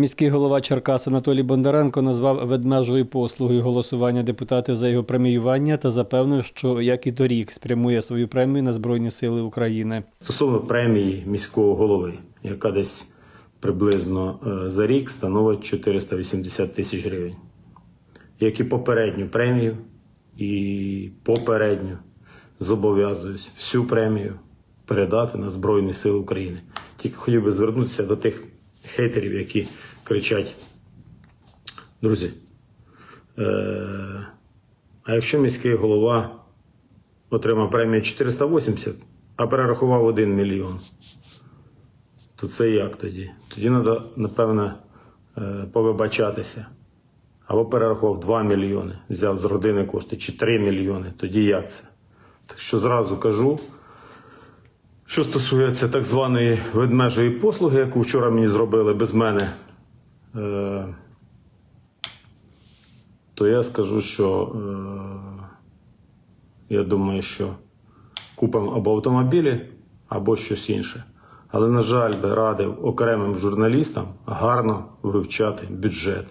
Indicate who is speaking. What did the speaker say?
Speaker 1: Міський голова Черкас Анатолій Бондаренко назвав ведмежою послугою голосування депутатів за його преміювання та запевнив, що як і торік спрямує свою премію на Збройні Сили України.
Speaker 2: Стосовно премії міського голови, яка десь приблизно е, за рік становить 480 тисяч гривень. Як і попередню премію, і попередню зобов'язуюсь всю премію передати на Збройні Сили України. Тільки хотів би звернутися до тих хейтерів, які кричать: друзі, е- а якщо міський голова отримав премію 480, а перерахував 1 мільйон. То це як тоді? Тоді треба, напевно, е, повибачатися. Або перерахував 2 мільйони, взяв з родини кошти, чи 3 мільйони. Тоді як це? Так що зразу кажу, що стосується так званої ведмежої послуги, яку вчора мені зробили без мене, е, то я скажу, що е, я думаю, що купимо або автомобілі, або щось інше. Але, на жаль, би радив окремим журналістам гарно вивчати бюджет.